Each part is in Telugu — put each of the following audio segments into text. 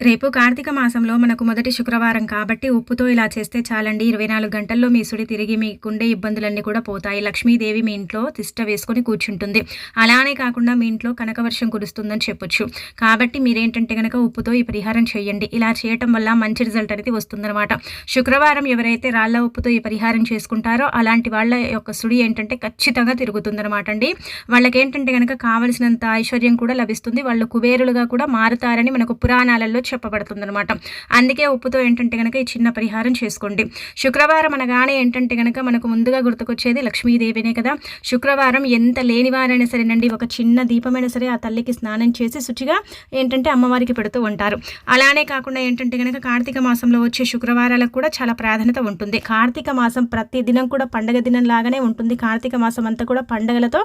రేపు కార్తీక మాసంలో మనకు మొదటి శుక్రవారం కాబట్టి ఉప్పుతో ఇలా చేస్తే చాలండి. ఇరవై నాలుగు గంటల్లో మీ సుడి తిరిగి మీకుండే ఇబ్బందులన్నీ కూడా పోతాయి. లక్ష్మీదేవి మీ ఇంట్లో తిష్ట వేసుకొని కూర్చుంటుంది. అలానే కాకుండా మీ ఇంట్లో కనకవర్షం కురుస్తుందని చెప్పొచ్చు. కాబట్టి మీరేంటంటే కనుక ఉప్పుతో ఈ పరిహారం చేయండి. ఇలా చేయటం వల్ల మంచి రిజల్ట్ అనేది వస్తుందన్నమాట. శుక్రవారం ఎవరైతే రాళ్ళ ఉప్పుతో ఈ పరిహారం చేసుకుంటారో అలాంటి వాళ్ళ యొక్క సుడి ఏంటంటే ఖచ్చితంగా తిరుగుతుందనమాట అండి. వాళ్ళకి ఏంటంటే కనుక కావలసినంత ఐశ్వర్యం కూడా లభిస్తుంది. వాళ్ళు కుబేరులుగా కూడా మారుతారని మనకు పురాణాలలో చెప్పబడుతుందనమాట అందుకే ఉప్పుతో ఏంటంటే కనుక ఈ చిన్న పరిహారం చేసుకోండి. శుక్రవారం అనగానే ఏంటంటే కనుక మనకు ముందుగా గుర్తుకొచ్చేది లక్ష్మీదేవినే కదా. శుక్రవారం ఎంత లేనివారైనా సరేనండి ఒక చిన్న దీపమైనా సరే ఆ తల్లికి స్నానం చేసి శుచిగా ఏంటంటే అమ్మవారికి పెడుతూ ఉంటారు. అలానే కాకుండా ఏంటంటే కనుక కార్తీక మాసంలో వచ్చే శుక్రవారాలకు కూడా చాలా ప్రాధాన్యత ఉంటుంది. కార్తీక మాసం ప్రతి దినం కూడా పండగ దినం లాగానే ఉంటుంది. కార్తీక మాసం అంతా కూడా పండగలతో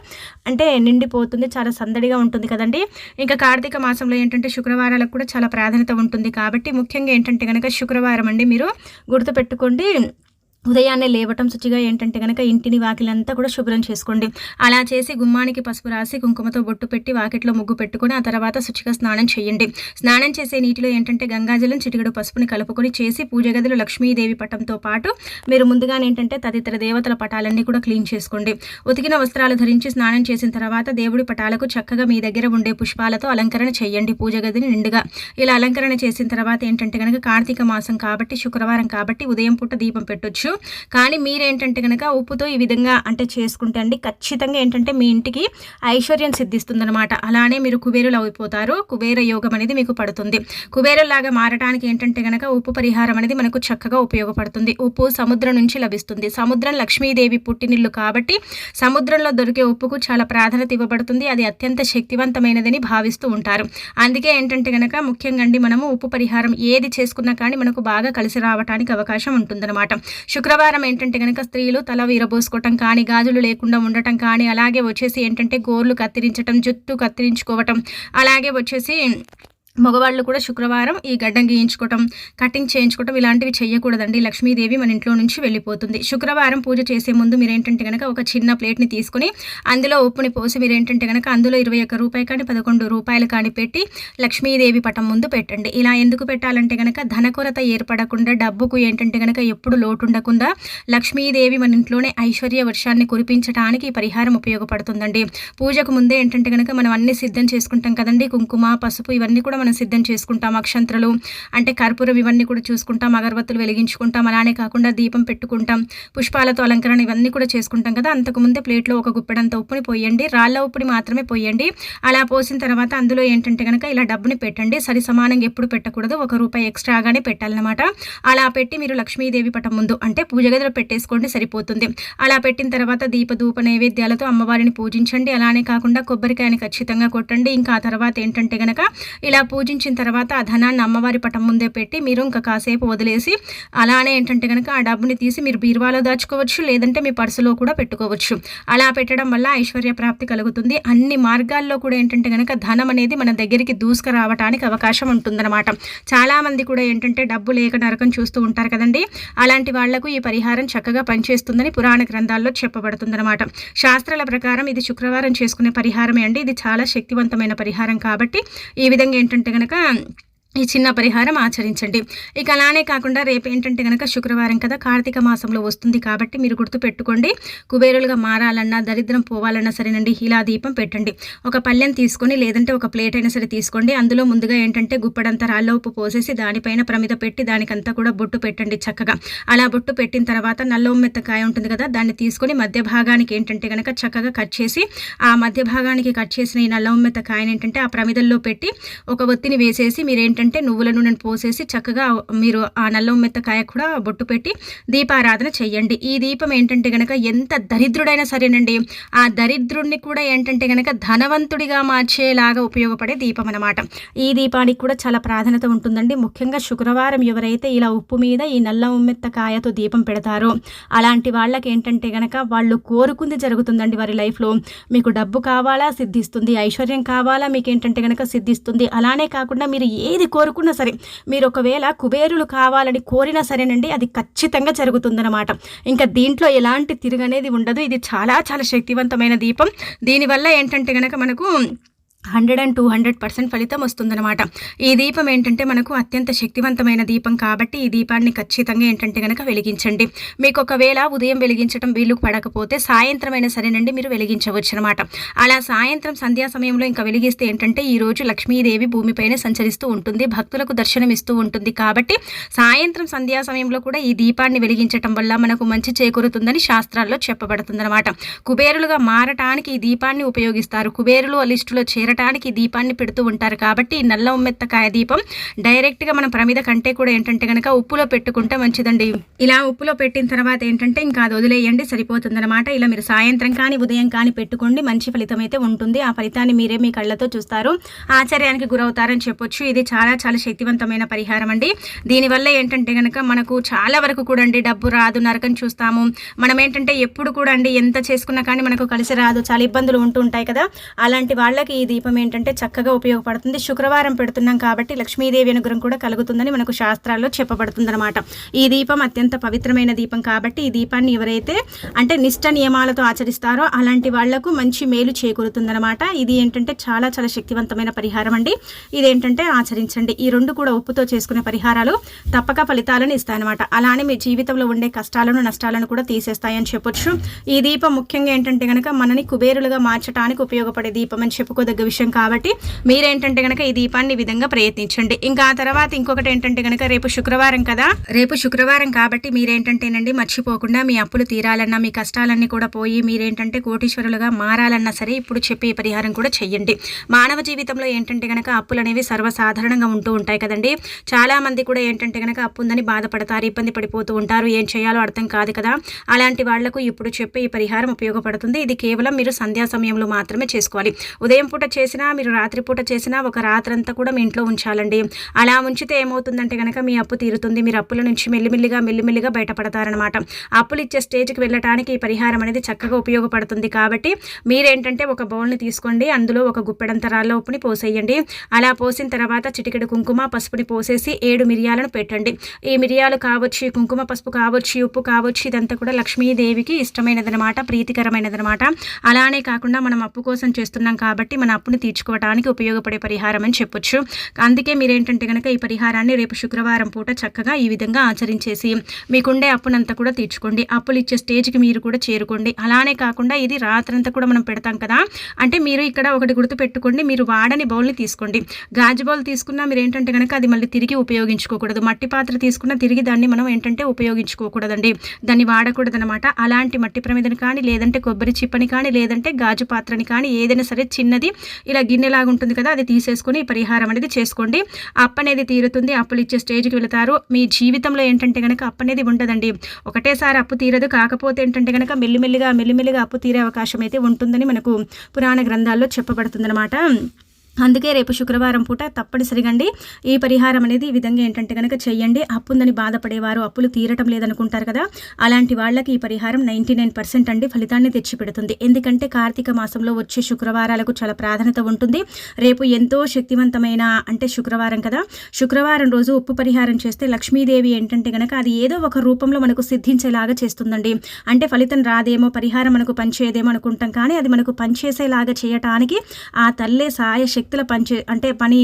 అంటే నిండిపోతుంది చాలా సందడిగా ఉంటుంది కదండి. ఇంకా కార్తీక మాసంలో ఏంటంటే శుక్రవారాలకు కూడా చాలా ప్రాధాన్యత ఉంటుంది. కాబట్టి ముఖ్యంగా ఏంటంటే కనుక శుక్రవారం అండి మీరు గుర్తుపెట్టుకోండి. ఉదయాన్నే లేవటం శుచిగా ఏంటంటే కనుక ఇంటిని వాకిలంతా కూడా శుభ్రం చేసుకోండి. అలా చేసి గుమ్మానికి పసుపు రాసి కుంకుమతో బొట్టు పెట్టి వాకిట్లో ముగ్గు పెట్టుకుని ఆ తర్వాత శుచిగా స్నానం చేయండి. స్నానం చేసే నీటిలో ఏంటంటే గంగాజలం చిటికడు పసుపుని కలుపుకొని చేసి పూజ గదిలో లక్ష్మీదేవి పటంతో పాటు మీరు ముందుగానే ఏంటంటే తదితర దేవతల పటాలన్నీ కూడా క్లీన్ చేసుకోండి. ఉతికిన వస్త్రాలు ధరించి స్నానం చేసిన తర్వాత దేవుడి పటాలకు చక్కగా మీ దగ్గర ఉండే పుష్పాలతో అలంకరణ చేయండి పూజ గదిని నిండుగా. ఇలా అలంకరణ చేసిన తర్వాత ఏంటంటే కనుక కార్తీక మాసం కాబట్టి శుక్రవారం కాబట్టి ఉదయం పూట దీపం పెట్టొచ్చు. కానీ మీరేంటంటే కనుక ఉప్పుతో ఈ విధంగా అంటే చేసుకుంటే అండి ఖచ్చితంగా ఏంటంటే మీ ఇంటికి ఐశ్వర్యం సిద్ధిస్తుందనమాట అలానే మీరు కుబేరులు అయిపోతారు కుబేర యోగం అనేది మీకు పడుతుంది. కుబేరులాగా మారడానికి ఏంటంటే కనుక ఉప్పు పరిహారం అనేది మనకు చక్కగా ఉపయోగపడుతుంది. ఉప్పు సముద్రం నుంచి లభిస్తుంది. సముద్రం లక్ష్మీదేవి పుట్టినిల్లు కాబట్టి సముద్రంలో దొరికే ఉప్పుకు చాలా ప్రాధాన్యత ఇవ్వబడుతుంది. అది అత్యంత శక్తివంతమైనదని భావిస్తూ ఉంటారు. అందుకే ఏంటంటే కనుక ముఖ్యంగా అండి మనము ఉప్పు పరిహారం ఏది చేసుకున్నా కానీ మనకు బాగా కలిసి రావడానికి అవకాశం ఉంటుందన్నమాట. శుక్రవారం ఏంటంటే కనుక స్త్రీలు తల వీరబోసుకోవటం కానీ గాజులు లేకుండా ఉండటం కానీ అలాగే వచ్చేసి ఏంటంటే గోర్లు కత్తిరించటం జుట్టు కత్తిరించుకోవటం అలాగే వచ్చేసి మగవాళ్ళు కూడా శుక్రవారం ఈ గడ్డం గీయించుకోవటం కటింగ్ చేయించుకోవటం ఇలాంటివి చేయకూడదండి లక్ష్మీదేవి మన ఇంట్లో నుంచి వెళ్ళిపోతుంది. శుక్రవారం పూజ చేసే ముందు మీరు ఏంటంటే కనుక ఒక చిన్న ప్లేట్ని తీసుకుని అందులో ఉప్పుని పోసి మీరేంటంటే కనుక అందులో ఇరవై ఒక్క రూపాయి కానీ పదకొండు రూపాయలు కానీ పెట్టి లక్ష్మీదేవి పటం ముందు పెట్టండి. ఇలా ఎందుకు పెట్టాలంటే కనుక ధన కొరత ఏర్పడకుండా డబ్బుకు ఏంటంటే కనుక ఎప్పుడు లోటు ఉండకుండా లక్ష్మీదేవి మన ఇంట్లోనే ఐశ్వర్య వర్షాన్ని కురిపించడానికి ఈ పరిహారం ఉపయోగపడుతుందండి. పూజకు ముందే ఏంటంటే కనుక మనం అన్ని సిద్ధం చేసుకుంటాం కదండి. కుంకుమ పసుపు ఇవన్నీ కూడా మనం సిద్ధం చేసుకుంటాం అక్షంత్రలు అంటే కర్పూరం ఇవన్నీ కూడా చూసుకుంటాం అగరబత్తులు వెలిగించుకుంటాం అలానే కాకుండా దీపం పెట్టుకుంటాం పుష్పాలతో అలంకరణ ఇవన్నీ కూడా చేసుకుంటాం కదా. అంతకుముందే ప్లేట్లో ఒక గుప్పెడంత ఉప్పుని పోయండి రాళ్ళ ఉప్పుని మాత్రమే పోయండి. అలా పోసిన తర్వాత అందులో ఏంటంటే కనుక ఇలా డబ్బుని పెట్టండి సరి సమానంగా ఎప్పుడు పెట్టకూడదు ఒక రూపాయి ఎక్స్ట్రాగానే పెట్టాలన్నమాట. అలా పెట్టి మీరు లక్ష్మీదేవి పటం ముందు అంటే పూజ గదిలో పెట్టేసుకోండి సరిపోతుంది. అలా పెట్టిన తర్వాత దీప ధూప నైవేద్యాలతో అమ్మవారిని పూజించండి అలానే కాకుండా కొబ్బరికాయని ఖచ్చితంగా కొట్టండి. ఇంకా ఆ తర్వాత ఏంటంటే కనుక ఇలా పూజించిన తర్వాత ఆ ధనాన్ని అమ్మవారి పటం ముందే పెట్టి మీరు ఇంకా కాసేపు వదిలేసి అలానే ఏంటంటే కనుక ఆ డబ్బుని తీసి మీరు బీరువాలో దాచుకోవచ్చు లేదంటే మీ పర్సులో కూడా పెట్టుకోవచ్చు. అలా పెట్టడం వల్ల ఐశ్వర్య ప్రాప్తి కలుగుతుంది. అన్ని మార్గాల్లో కూడా ఏంటంటే కనుక ధనం అనేది మన దగ్గరికి దూసుకురావడానికి అవకాశం ఉంటుందన్నమాట. చాలామంది కూడా ఏంటంటే డబ్బు లేక నరకం చూస్తూ ఉంటారు కదండి. అలాంటి వాళ్ళకు ఈ పరిహారం చక్కగా పనిచేస్తుందని పురాణ గ్రంథాల్లో చెప్పబడుతుందన్నమాట. శాస్త్రాల ప్రకారం ఇది శుక్రవారం చేసుకునే పరిహారమే అండి. ఇది చాలా శక్తివంతమైన పరిహారం కాబట్టి ఈ విధంగా ఏంటంటే కనుక ఈ చిన్న పరిహారం ఆచరించండి. ఇక అలానే కాకుండా రేపు ఏంటంటే కనుక శుక్రవారం కదా కార్తీక మాసంలో వస్తుంది కాబట్టి మీరు గుర్తు పెట్టుకోండి కుబేరులుగా మారాలన్నా దరిద్రం పోవాలన్నా సరేనండి ఇలా దీపం పెట్టండి. ఒక పళ్ళెం తీసుకొని లేదంటే ఒక ప్లేట్ అయినా సరే తీసుకోండి. అందులో ముందుగా ఏంటంటే గుప్పడంతా రాళ్ళ ఉప్పు పోసేసి దానిపైన ప్రమిద పెట్టి దానికంతా కూడా బొట్టు పెట్టండి చక్కగా. అలా బొట్టు పెట్టిన తర్వాత నల్ల ఉమ్మెత్తకాయ ఉంటుంది కదా దాన్ని తీసుకొని మధ్య భాగానికి ఏంటంటే కనుక చక్కగా కట్ చేసి ఆ మధ్య భాగానికి కట్ చేసిన ఈ నల్ల ఉమ్మెత్తకాయని ఏంటంటే ఆ ప్రమిదల్లో పెట్టి ఒక ఒత్తిని వేసేసి మీరు ఏంటంటే అంటే నువ్వుల నూనెను పోసేసి చక్కగా మీరు ఆ నల్ల ఉమ్మెత్తకాయ కూడా బొట్టు పెట్టి దీపారాధన చెయ్యండి. ఈ దీపం ఏంటంటే గనక ఎంత దరిద్రుడైనా సరేనండి. ఆ దరిద్రుడిని కూడా ఏంటంటే గనక ధనవంతుడిగా మార్చేలాగా ఉపయోగపడే దీపం అనమాట ఈ దీపానికి కూడా చాలా ప్రాధాన్యత ఉంటుందండి. ముఖ్యంగా శుక్రవారం ఎవరైతే ఇలా ఉప్పు మీద ఈ నల్ల ఉమ్మెత్తకాయతో దీపం పెడతారో అలాంటి వాళ్ళకి ఏంటంటే గనక వాళ్ళు కోరుకుంది జరుగుతుందండి వారి లైఫ్లో. మీకు డబ్బు కావాలా సిద్ధిస్తుంది. ఐశ్వర్యం కావాలా మీకు ఏంటంటే గనక సిద్ధిస్తుంది. అలానే కాకుండా మీరు ఏది కోరుకున్నా సరే. మీరు ఒకవేళ కుబేరులు కావాలని కోరినా సరేనండి అది ఖచ్చితంగా జరుగుతుందన్నమాట. ఇంకా దీంట్లో ఎలాంటి తిరుగు అనేది ఉండదు. ఇది చాలా చాలా శక్తివంతమైన దీపం. దీనివల్ల ఏంటంటే కనుక మనకు hundred and two hundred percent ఫలితం వస్తుందన్నమాట. ఈ దీపం ఏంటంటే మనకు అత్యంత శక్తివంతమైన దీపం కాబట్టి ఈ దీపాన్ని ఖచ్చితంగా ఏంటంటే కనుక వెలిగించండి. మీకు ఒకవేళ ఉదయం వెలిగించడం వీలు పడకపోతే సాయంత్రం అయినా సరేనండి మీరు వెలిగించవచ్చు అనమాట అలా సాయంత్రం సంధ్యా సమయంలో ఇంకా వెలిగిస్తే ఏంటంటే ఈ రోజు లక్ష్మీదేవి భూమిపైన సంచరిస్తూ ఉంటుంది భక్తులకు దర్శనం ఇస్తూ ఉంటుంది కాబట్టి సాయంత్రం సంధ్యా సమయంలో కూడా ఈ దీపాన్ని వెలిగించటం వల్ల మనకు మంచి చేకూరుతుందని శాస్త్రాల్లో చెప్పబడుతుందన్నమాట. కుబేరులుగా మారటానికి ఈ దీపాన్ని ఉపయోగిస్తారు. కుబేరులు లిస్టులో చేర చేరటానికి దీపాన్ని పెడుతూ ఉంటారు. కాబట్టి నల్ల ఉమ్మెత్తకాయ దీపం డైరెక్ట్గా మన ప్రమిద కంటే కూడా ఏంటంటే కనుక ఉప్పులో పెట్టుకుంటే మంచిదండి. ఇలా ఉప్పులో పెట్టిన తర్వాత ఏంటంటే ఇంకా అది వదిలేయండి సరిపోతుందన్నమాట. ఇలా మీరు సాయంత్రం కానీ ఉదయం కానీ పెట్టుకోండి మంచి ఫలితం అయితే ఉంటుంది. ఆ ఫలితాన్ని మీరే మీ కళ్ళతో చూస్తారు. ఆశ్చర్యానికి గురవుతారని చెప్పొచ్చు. ఇది చాలా చాలా శక్తివంతమైన పరిహారం అండి. దీనివల్ల ఏంటంటే కనుక మనకు చాలా వరకు కూడా అండి డబ్బు రాదు నరకం చూస్తాము. మనం ఏంటంటే ఎప్పుడు కూడా అండి ఎంత చేసుకున్నా కానీ మనకు కలిసి రాదు. చాలా ఇబ్బందులు ఉంటూ ఉంటాయి కదా. అలాంటి వాళ్ళకి ఇది దీపం ఏంటంటే చక్కగా ఉపయోగపడుతుంది. శుక్రవారం పెడుతున్నాం కాబట్టి లక్ష్మీదేవి అనుగ్రహం కూడా కలుగుతుందని మనకు శాస్త్రాల్లో చెప్పబడుతుందన్నమాట. ఈ దీపం అత్యంత పవిత్రమైన దీపం కాబట్టి ఈ దీపాన్ని ఎవరైతే అంటే నిష్ట నియమాలతో ఆచరిస్తారో అలాంటి వాళ్ళకు మంచి మేలు చేకూరుతుందనమాట ఇది ఏంటంటే చాలా చాలా శక్తివంతమైన పరిహారం అండి. ఇదేంటంటే ఆచరించండి. ఈ రెండు కూడా ఉప్పుతో చేసుకునే పరిహారాలు తప్పక ఫలితాలను ఇస్తాయన్నమాట. అలానే మీ జీవితంలో ఉండే కష్టాలను నష్టాలను కూడా తీసేస్తాయని చెప్పొచ్చు. ఈ దీపం ముఖ్యంగా ఏంటంటే కనుక మనని కుబేరులుగా మార్చడానికి ఉపయోగపడే దీపం అని చెప్పుకోదగ్గ విషయం కాబట్టి మీరేంటంటే కనుక ఈ దీపాన్ని ఈ విధంగా ప్రయత్నించండి. ఇంకా ఆ తర్వాత ఇంకొకటి ఏంటంటే కనుక రేపు శుక్రవారం కదా? రేపు శుక్రవారం కాబట్టి మీరేంటంటేనండి మర్చిపోకుండా మీ అప్పులు తీరాలన్నా మీ కష్టాలన్నీ కూడా పోయి మీరేంటంటే కోటీశ్వరులుగా మారాలన్నా సరే ఇప్పుడు చెప్పే పరిహారం కూడా చెయ్యండి. మానవ జీవితంలో ఏంటంటే కనుక అప్పులు అనేవి సర్వసాధారణంగా ఉంటూ ఉంటాయి కదండి. చాలా మంది కూడా ఏంటంటే కనుక అప్పు ఉందని బాధపడతారు ఇబ్బంది పడిపోతూ ఉంటారు ఏం చేయాలో అర్థం కాదు కదా. అలాంటి వాళ్ళకు ఇప్పుడు చెప్పే ఈ పరిహారం ఉపయోగపడుతుంది. ఇది కేవలం మీరు సంధ్యా సమయంలో మాత్రమే చేసుకోవాలి. ఉదయం పూట చేసినా మీరు రాత్రిపూట చేసినా ఒక రాత్రంతా కూడా మీ ఇంట్లో ఉంచాలండి. అలా ఉంచితే ఏమవుతుందంటే కనుక మీ అప్పు తీరుతుంది. మీరు అప్పుల నుంచి మెల్లిమెల్లిగా మెల్లిమెల్లిగా బయటపడతారనమాట అప్పులు ఇచ్చే స్టేజ్కి వెళ్ళడానికి ఈ పరిహారం అనేది చక్కగా ఉపయోగపడుతుంది. కాబట్టి మీరేంటంటే ఒక బౌల్ని తీసుకోండి. అందులో ఒక గుప్పెడంత రాళ్ళ ఉప్పుని పోసేయండి. అలా పోసిన తర్వాత చిటికెడు కుంకుమ పసుపుని పోసేసి ఏడు మిరియాలను పెట్టండి. ఈ మిరియాలు కావచ్చు కుంకుమ పసుపు కావచ్చు ఉప్పు కావచ్చు ఇదంతా కూడా లక్ష్మీదేవికి ఇష్టమైనదనమాట ప్రీతికరమైనదనమాట అలానే కాకుండా మనం అప్పు కోసం చేస్తున్నాం కాబట్టి మన అప్పు అప్పును తీర్చుకోవడానికి ఉపయోగపడే పరిహారం అని చెప్పొచ్చు. అందుకే మీరేంటంటే కనుక ఈ పరిహారాన్ని రేపు శుక్రవారం పూట చక్కగా ఈ విధంగా ఆచరించేసి మీకుండే అప్పునంతా కూడా తీర్చుకోండి. అప్పులు ఇచ్చే స్టేజ్కి మీరు కూడా చేరుకోండి. అలానే కాకుండా ఇది రాత్రంతా కూడా మనం పెడతాం కదా అంటే మీరు ఇక్కడ ఒకటి గుర్తు పెట్టుకోండి. మీరు వాడని బౌల్ని తీసుకోండి. గాజు బౌల్ తీసుకున్నా మీరు ఏంటంటే కనుక అది మళ్ళీ తిరిగి ఉపయోగించుకోకూడదు. మట్టి పాత్ర తీసుకున్నా తిరిగి దాన్ని మనం ఏంటంటే ఉపయోగించుకోకూడదండి. దాన్ని వాడకూడదనమాట అలాంటి మట్టి ప్రమిదని కానీ లేదంటే కొబ్బరి చిప్పని కానీ లేదంటే గాజు పాత్రని కానీ ఏదైనా సరే చిన్నది ఇలా గిన్నెలాగా ఉంటుంది కదా అది తీసేసుకొని పరిహారం అనేది చేసుకోండి. అప్పు అనేది తీరుతుంది అప్పులు ఇచ్చే స్టేజ్కి వెళతారు. మీ జీవితంలో ఏంటంటే కనుక అప్పు అనేది ఉండదండి. ఒకటేసారి అప్పు తీరదు కాకపోతే ఏంటంటే కనుక మెల్లిమెల్లిగా మెల్లిమెల్లిగా అప్పు తీరే అవకాశం అయితే ఉంటుందని మనకు పురాణ గ్రంథాల్లో చెప్పబడుతుందన్నమాట. అందుకే రేపు శుక్రవారం పూట తప్పనిసరిగండి ఈ పరిహారం అనేది ఈ విధంగా ఏంటంటే కనుక చెయ్యండి అప్పుందని బాధపడేవారు అప్పులు తీరటం లేదనుకుంటారు కదా. అలాంటి వాళ్ళకి ఈ పరిహారం నైంటీ నైన్ పర్సెంట్ అండి ఫలితాన్ని తెచ్చిపెడుతుంది. ఎందుకంటే కార్తీక మాసంలో వచ్చే శుక్రవారాలకు చాలా ప్రాధాన్యత ఉంటుంది. రేపు ఎంతో శక్తివంతమైన అంటే శుక్రవారం కదా. శుక్రవారం రోజు ఉప్పు పరిహారం చేస్తే లక్ష్మీదేవి ఏంటంటే కనుక అది ఏదో ఒక రూపంలో మనకు సిద్ధించేలాగా చేస్తుందండి. అంటే ఫలితం రాదేమో పరిహారం మనకు పనిచేయదేమో అనుకుంటాం కానీ అది మనకు పనిచేసేలాగా చేయటానికి ఆ తల్లే సాయ శక్తి శక్తుల పనిచే అంటే పని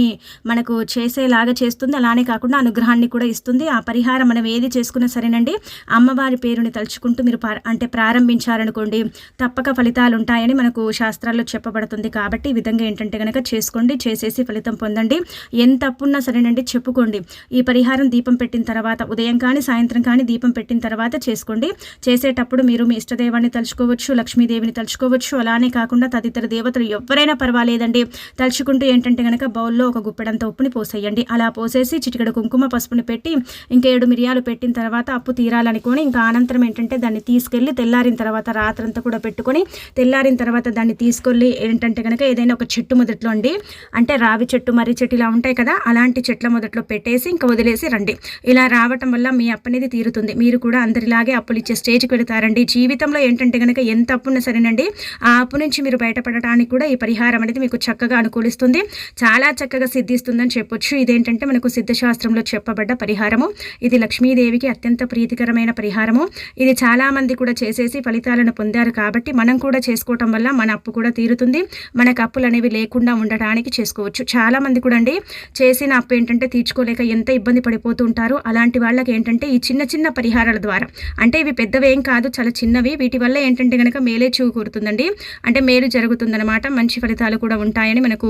మనకు చేసేలాగా చేస్తుంది. అలానే కాకుండా అనుగ్రహాన్ని కూడా ఇస్తుంది. ఆ పరిహారం మనం ఏది చేసుకున్నా సరేనండి. అమ్మవారి పేరుని తలుచుకుంటూ మీరు అంటే ప్రారంభించారనుకోండి తప్పక ఫలితాలు ఉంటాయని మనకు శాస్త్రాల్లో చెప్పబడుతుంది. కాబట్టి ఈ విధంగా ఏంటంటే కనుక చేసుకోండి చేసేసి ఫలితం పొందండి. ఎంత తప్పున్నా సరేనండి చెప్పుకోండి. ఈ పరిహారం దీపం పెట్టిన తర్వాత ఉదయం కానీ సాయంత్రం కానీ దీపం పెట్టిన తర్వాత చేసుకోండి. చేసేటప్పుడు మీరు మీ ఇష్టదేవాన్ని తలుచుకోవచ్చు లక్ష్మీదేవిని తలుచుకోవచ్చు. అలానే కాకుండా తదితర దేవతలు ఎవరైనా పర్వాలేదండి. తలుచు చూసుకుంటూ ఏంటంటే కనుక బౌల్లో ఒక గుప్పెడంత ఉప్పుని పోసేయండి. అలా పోసేసి చిటికడ కుంకుమ పసుపుని పెట్టి ఇంకా ఏడు మిరియాలు పెట్టిన తర్వాత అప్పు తీరాలనుకొని ఇంకా అనంతరం ఏంటంటే దాన్ని తీసుకెళ్ళి తెల్లారిన తర్వాత రాత్రంతా కూడా పెట్టుకొని తెల్లారిన తర్వాత దాన్ని తీసుకెళ్ళి ఏంటంటే కనుక ఏదైనా ఒక చెట్టు మొదట్లో అండి. అంటే రావి చెట్టు మర్రి చెట్టు ఇలా ఉంటాయి కదా అలాంటి చెట్ల మొదట్లో పెట్టేసి ఇంకా వదిలేసి రండి. ఇలా రావటం వల్ల మీ అప్పు అనేది తీరుతుంది. మీరు కూడా అందరిలాగే అప్పులు ఇచ్చే స్టేజ్కి వెళతారండి. జీవితంలో ఏంటంటే కనుక ఎంత అప్పున్నా సరేనండి ఆ అప్పు నుంచి మీరు బయటపడటానికి కూడా ఈ పరిహారం అనేది మీకు చక్కగా అనుకూలిస్తుంది. సిద్ధిస్తుంది. చాలా చక్కగా సిద్ధిస్తుందని చెప్పొచ్చు. ఇదేంటంటే మనకు సిద్ధశాస్త్రంలో చెప్పబడ్డ పరిహారము. ఇది లక్ష్మీదేవికి అత్యంత ప్రీతికరమైన పరిహారము. ఇది చాలామంది కూడా చేసేసి ఫలితాలను పొందారు కాబట్టి మనం కూడా చేసుకోవటం వల్ల మన అప్పు కూడా తీరుతుంది. మనకు అప్పులు అనేవి లేకుండా ఉండడానికి చేసుకోవచ్చు. చాలామంది కూడా అండి చేసిన అప్పు ఏంటంటే తీర్చుకోలేక ఎంత ఇబ్బంది పడిపోతూ ఉంటారు. అలాంటి వాళ్ళకి ఏంటంటే ఈ చిన్న చిన్న పరిహారాల ద్వారా. అంటే ఇవి పెద్దవేం కాదు చాలా చిన్నవి. వీటి వల్ల ఏంటంటే కనుక మేలే చూకూరుతుందండి. అంటే మేలు జరుగుతుందన్నమాట. మంచి ఫలితాలు కూడా ఉంటాయని మనకు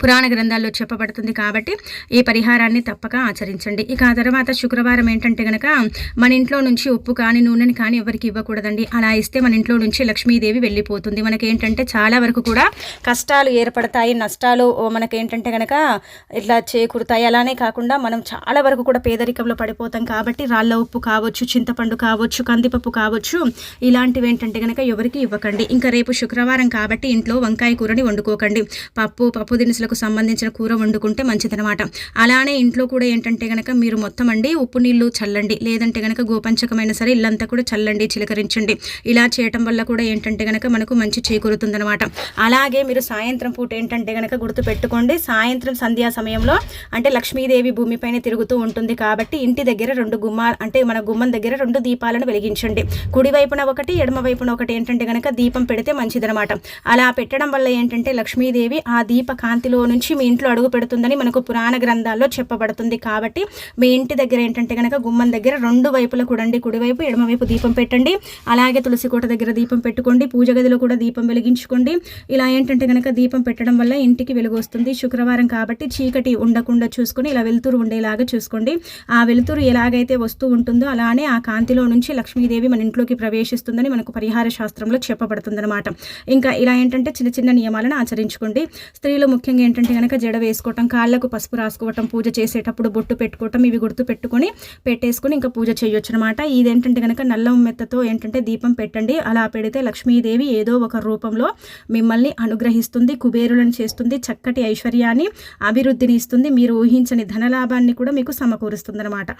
పురాణ గ్రంథాల్లో చెప్పబడుతుంది కాబట్టి ఈ పరిహారాన్ని తప్పక ఆచరించండి. ఇక ఆ తర్వాత శుక్రవారం ఏంటంటే గనక మన ఇంట్లో నుంచి ఉప్పు కానీ నూనెని కానీ ఎవరికి ఇవ్వకూడదండి. అలా ఇస్తే మన ఇంట్లో నుంచి లక్ష్మీదేవి వెళ్ళిపోతుంది. మనకేంటంటే చాలా వరకు కూడా కష్టాలు ఏర్పడతాయి నష్టాలు మనకేంటంటే గనక ఇట్లా చేకూరుతాయి. అలానే కాకుండా మనం చాలా వరకు కూడా పేదరికంలో పడిపోతాం కాబట్టి రాళ్ళ ఉప్పు కావచ్చు చింతపండు కావచ్చు కందిపప్పు కావచ్చు ఇలాంటివి ఏంటంటే గనక ఎవరికి ఇవ్వకండి. ఇంకా రేపు శుక్రవారం కాబట్టి ఇంట్లో వంకాయ కూరని వండుకోకండి. పప్పు పప్పు దినుసులు రుచులకు సంబంధించిన కూర వండుకుంటే మంచిదనమాట అలానే ఇంట్లో కూడా ఏంటంటే కనుక మీరు మొత్తం అండి ఉప్పు నీళ్ళు చల్లండి. లేదంటే కనుక గోపంచకమైన సరే ఇల్లంతా కూడా చల్లండి చిలకరించండి. ఇలా చేయటం వల్ల కూడా ఏంటంటే కనుక మనకు మంచి చేకూరుతుందనమాట అలాగే మీరు సాయంత్రం పూట ఏంటంటే కనుక గుర్తు పెట్టుకోండి సాయంత్రం సంధ్యా సమయంలో అంటే లక్ష్మీదేవి భూమిపైన తిరుగుతూ ఉంటుంది కాబట్టి ఇంటి దగ్గర రెండు గుమ్మ అంటే మన గుమ్మం దగ్గర రెండు దీపాలను వెలిగించండి. కుడి వైపున ఒకటి ఎడమ వైపున ఒకటి ఏంటంటే కనుక దీపం పెడితే మంచిదనమాట అలా పెట్టడం వల్ల ఏంటంటే లక్ష్మీదేవి ఆ దీప కాంతిలో ఇంట్లో నుంచి మీ ఇంట్లో అడుగు పెడుతుందని మనకు పురాణ గ్రంథాల్లో చెప్పబడుతుంది కాబట్టి మీ ఇంటి దగ్గర ఏంటంటే కనుక గుమ్మం దగ్గర రెండు వైపుల కూడండి కుడివైపు ఎడమవైపు దీపం పెట్టండి. అలాగే తులసి కోట దగ్గర దీపం పెట్టుకోండి. పూజ గదిలో కూడా దీపం వెలిగించుకోండి. ఇలా ఏంటంటే కనుక దీపం పెట్టడం వల్ల ఇంటికి వెలుగు వస్తుంది. శుక్రవారం కాబట్టి చీకటి ఉండకుండా చూసుకొని ఇలా వెలుతురు ఉండేలాగా చూసుకోండి. ఆ వెలుతురు ఎలాగైతే వస్తూ ఉంటుందో అలానే ఆ కాంతిలో నుంచి లక్ష్మీదేవి మన ఇంట్లోకి ప్రవేశిస్తుందని మనకు పరిహార శాస్త్రంలో చెప్పబడుతుందన్నమాట. ఇంకా ఇలా ఏంటంటే చిన్న చిన్న నియమాలను ఆచరించుకోండి. స్త్రీలు ముఖ్యంగా ఏంటంటే కనుక జడ వేసుకోవటం కాళ్ళకు పసుపు రాసుకోవటం పూజ చేసేటప్పుడు బొట్టు పెట్టుకోవటం ఇవి గుర్తు పెట్టుకొని పెట్టేసుకొని ఇంకా పూజ చేయొచ్చు అనమాట ఇదేంటంటే కనుక నల్ల మెత్తతో ఏంటంటే దీపం పెట్టండి. అలా పెడితే లక్ష్మీదేవి ఏదో ఒక రూపంలో మిమ్మల్ని అనుగ్రహిస్తుంది కుబేరులను చేస్తుంది చక్కటి ఐశ్వర్యాన్ని అభివృద్ధిని ఇస్తుంది. మీరు ఊహించని ధనలాభాన్ని కూడా మీకు సమకూరుస్తుంది అనమాట